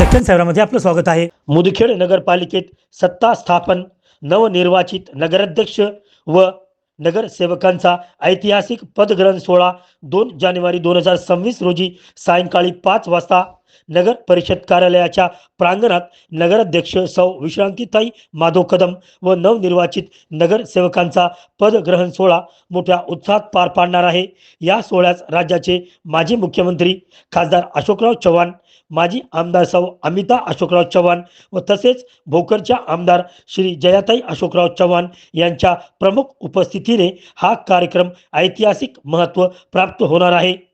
दक्षिण शहरामध्ये आपलं स्वागत आहे. मुदखेड नगरपालिकेत सत्ता स्थापन नवनिर्वाचित नगराध्यक्ष व नगरसेवकांचा ऐतिहासिक पदग्रहण सोहळा दोन जानेवारी दोन हजार सव्वीस रोजी सायंकाळी पाच वाजता नगर परिषद कार्यालयाच्या प्रांगणात नगराध्यक्ष सौ. विश्रांतीताई माधव कदम व नवनिर्वाचित नगरसेवकांचा पदग्रहण सोहळा मोठ्या उत्साहात पार पाडणार आहे. या सोहळ्यास राज्याचे माजी मुख्यमंत्री खासदार अशोकराव चव्हाण माजी आमदार सौ. अमिता अशोकराव चव्हाण व तसेच भोकरच्या आमदार श्री. जयाताई अशोकराव चव्हाण यांच्या प्रमुख उपस्थितीने हा कार्यक्रम ऐतिहासिक महत्त्व प्राप्त होणार आहे.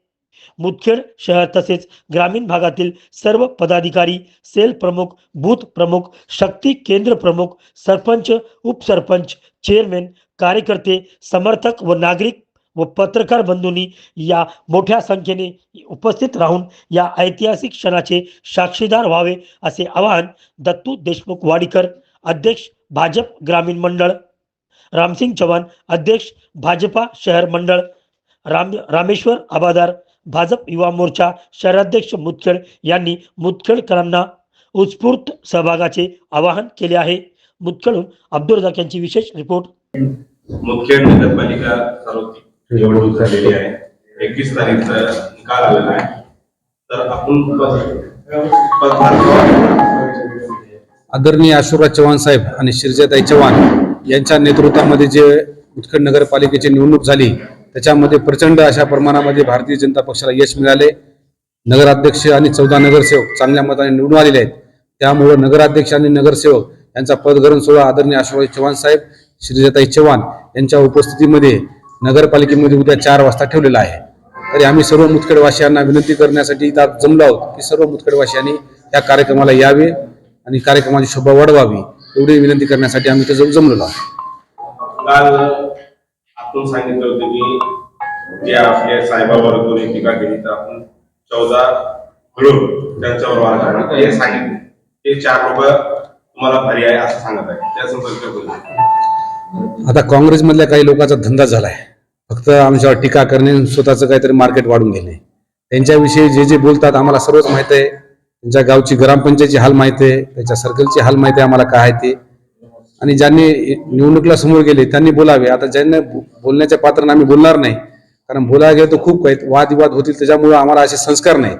मुदखेड शहर तसेच ग्रामीण भागातील सर्व पदाधिकारी सेल प्रमुख बूथ प्रमुख शक्ती केंद्र प्रमुख सरपंच उपसरपंच चेअरमॅन कार्यकर्ते समर्थक व नागरिक व पत्रकार बंधूंनी या मोठ्या संख्येने उपस्थित राहून या ऐतिहासिक क्षणाचे साक्षीदार व्हावे असे आवाहन दत्तू देशमुख वाडीकर अध्यक्ष भाजप ग्रामीण मंडळ रामसिंग चव्हाण अध्यक्ष भाजपा शहर मंडळ राम रामेश्वर आबादार भाजप युवा मोर्चा शहराध्यक्ष मुदखेड यांनी मुदखेडकरांना उत्स्फूर्त सहभागाचे आवाहन केले आहे. मुदखेडून अब्दुल रजाक यांची विशेष रिपोर्ट. मुदखेड नगरपालिका निवडणूक झालेली आहे. एकवीस तारीखचा निकाल आलेला आहे. तर आपण आदरणीय अशोकराव चव्हाण साहेब आणि शिरजाताई चव्हाण यांच्या नेतृत्वामध्ये जे उत्कट नगरपालिकेची निवडणूक झाली त्याच्यामध्ये प्रचंड अशा प्रमाणामध्ये भारतीय जनता पक्षाला यश मिळाले. नगराध्यक्ष आणि चौदा नगरसेवक चांगल्या मताने निवडून आलेले आहेत. त्यामुळं नगराध्यक्ष आणि नगरसेवक यांचा पदग्रहण सोहळा आदरणीय अशोकराव चव्हाण साहेब श्रीजाताई चव्हाण यांच्या उपस्थितीमध्ये नगरपालिकेमध्ये उद्या चार वाजता ठेवलेला आहे. तरी आम्ही सर्व मुतखेडवासियांना विनंती करण्यासाठी इथं जमलो आहोत की सर्व मुतखेडवासियांनी या कार्यक्रमाला यावे आणि कार्यक्रमाची शोभा वाढवावी. एवढी विनंती करण्यासाठी आम्ही इथं जम- जमलेलो आहोत काल आपण सांगितलं होतं की जे आपल्या साहेबावर कोणी टीका केली तर आपण चौदा मिळून त्यांच्यावर वार करणार. हे सांगितले. हे चार लोक तुम्हाला पर्याय असं सांगत आहे त्या संपर्क बोलू आता काँग्रेसमधल्या काही लोकांचा धंदा झालाय. फक्त आमच्यावर टीका करणे स्वतःचं काहीतरी मार्केट वाढून घेणे. त्यांच्याविषयी जे जे बोलतात आम्हाला सर्वच माहीत आहे. त्यांच्या गावची ग्रामपंचायतची हाल माहिती आहे त्याच्या सर्कलची हाल माहिती आहे आम्हाला काय आहे ते. आणि ज्यांनी निवडणुकीला समोर गेले त्यांनी बोलावे. आता ज्यांना बो- बोलण्याच्या पात्रानं आम्ही बोलणार नाही कारण बोलायला गेलं तर खूप काही वादविवाद होतील त्याच्यामुळे आम्हाला असे संस्कार नाही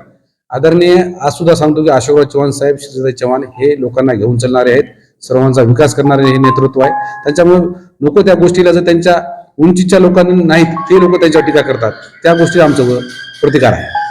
आदरणीय आज सुद्धा सांगतो की अशोकराव चव्हाण साहेब श्रीजाई चव्हाण हे लोकांना घेऊन चालणारे आहेत सर्वांचा विकास करणारे हे नेतृत्व आहे. त्यांच्यामुळे लोक त्या गोष्टीला जर त्यांच्या उंचीच्या लोकांना नाहीत ते लोक त्यांच्यावर टीका करतात. त्या गोष्टी आमचं प्रतिकार आहे.